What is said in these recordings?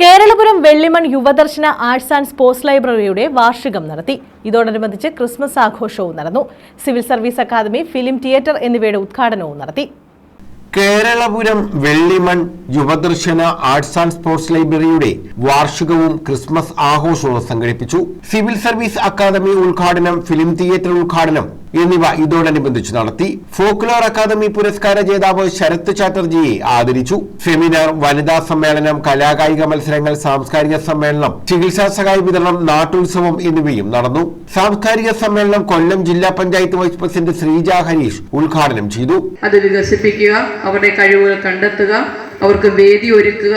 Keralapuram Vellimon Yuvadarshana arts and sports ലൈബ്രറിയുടെ വാർഷികം നടത്തി. ഇതോടനുബന്ധിച്ച് ക്രിസ്മസ് ആഘോഷവും നടന്നു. Civil service academy film theatre എന്നിവയുടെ ഉദ്ഘാടനവും നടത്തി. Keralapuram Vellimon Yuvadarshana arts and sports ലൈബ്രറിയുടെ വാർഷികവും ക്രിസ്മസ് ആഘോഷവും സംഘടിപ്പിച്ചു. സിവിൽ സർവീസ് അക്കാദമി ഉദ്ഘാടനം ഫിലിം തിയേറ്റർ ഉദ്ഘാടനം എന്നിവ ഇതോടനുബന്ധിച്ച് നടത്തി ഫോക്ലോർ അക്കാദമി പുരസ്കാര ജേതാവ് ശരത് ചാറ്റർജിയെ ആദരിച്ചു. സെമിനാർ വനിതാ സമ്മേളനം കലാകായിക മത്സരങ്ങൾ സാംസ്കാരിക സമ്മേളനം ചികിത്സാ സഹായ വിതരണം നാട്ടുത്സവം എന്നിവയും നടന്നു. സാംസ്കാരിക സമ്മേളനം കൊല്ലം ജില്ലാ പഞ്ചായത്ത് വൈസ് പ്രസിഡന്റ് ശ്രീജ ഹരീഷ് ഉദ്ഘാടനം ചെയ്തു. അത് വികസിപ്പിക്കുക അവരുടെ കഴിവുകൾ കണ്ടെത്തുക അവർക്ക് വേദി ഒരുക്കുക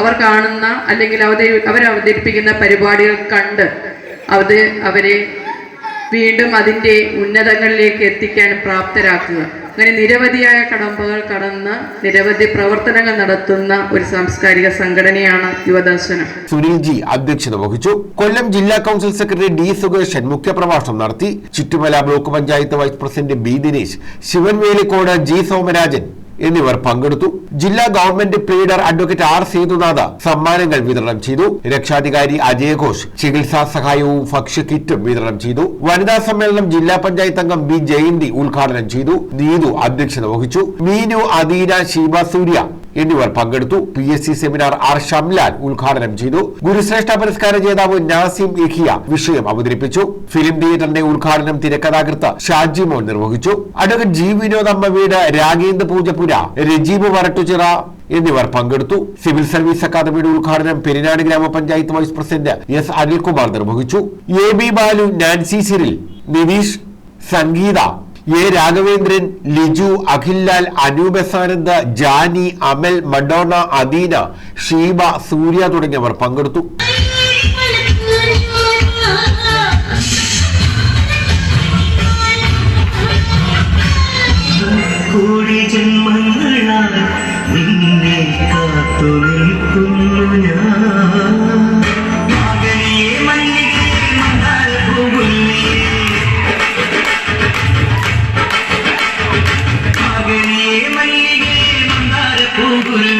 അവർ കാണുന്ന അല്ലെങ്കിൽ അവരെ അവരവതരിപ്പിക്കുന്ന പരിപാടികൾ കണ്ട് അവരെ വീണ്ടും അതിന്റെ ഉന്നതങ്ങളിലേക്ക് എത്തിക്കാൻ പ്രാപ്തരാക്കുക. അങ്ങനെ നിരവധിയായ കടമ്പകൾ കടന്ന് നിരവധി പ്രവർത്തനങ്ങൾ നടത്തുന്ന ഒരു സാംസ്കാരിക സംഘടനയാണ് യുവദർശനം. സുനിൽ ജി അധ്യക്ഷത വഹിച്ചു. കൊല്ലം ജില്ലാ കൗൺസിൽ സെക്രട്ടറി ഡി സുഗേഷൻ മുഖ്യപ്രഭാഷണം നടത്തി. Chuttumala block panchayat vice president B Dinesh Sivanvelikkode G Somarajan എന്നിവർ പങ്കെടുത്തു. ജില്ലാ government pleader advocate R Sethunatha സമ്മാനങ്ങൾ വിതരണം ചെയ്തു. രക്ഷാധികാരി അജയ് ഘോഷ് ചികിത്സാ സഹായവും ഭക്ഷ്യ കിറ്റും വിതരണം ചെയ്തു. വനിതാ സമ്മേളനം ജില്ലാ പഞ്ചായത്ത് അംഗം ബി ജയന്തി ഉദ്ഘാടനം ചെയ്തു. നീതു അധ്യക്ഷത വഹിച്ചു. മീനു അദീന ശീബ സൂര്യ എന്നിവർ പങ്കെടുത്തു. P S C seminar R Shamlal ഉദ്ഘാടനം ചെയ്തു. ഗുരുശ്രേഷ്ഠ പുരസ്കാര ജേതാവ് നാസിം ഇഖിയ വിഷയം അവതരിപ്പിച്ചു. ഫിലിം തിയേറ്ററിന്റെ ഉദ്ഘാടനം തിരക്കഥാകൃത്ത് ഷാജി മോൻ നിർവഹിച്ചു. അഡ്വക്കേറ്റ് ജി വിനോദമ്മ വീട് രാഗേന്ദ്ര പൂജപുര രജീബ് വരട്ടുചിറ എന്നിവർ പങ്കെടുത്തു. സിവിൽ സർവീസ് അക്കാദമിയുടെ ഉദ്ഘാടനം പെരിനാട് ഗ്രാമപഞ്ചായത്ത് വൈസ് പ്രസിഡന്റ് എസ് അനിൽകുമാർ നിർവഹിച്ചു. A B Balu Nancy Cyril Nitish Sangeetha A. Raghavendran Liju Akhillal Anoopasananda Jani Amal Madonna Adeena Sheeba Surya തുടങ്ങിയവർ പങ്കെടുത്തു. Guru.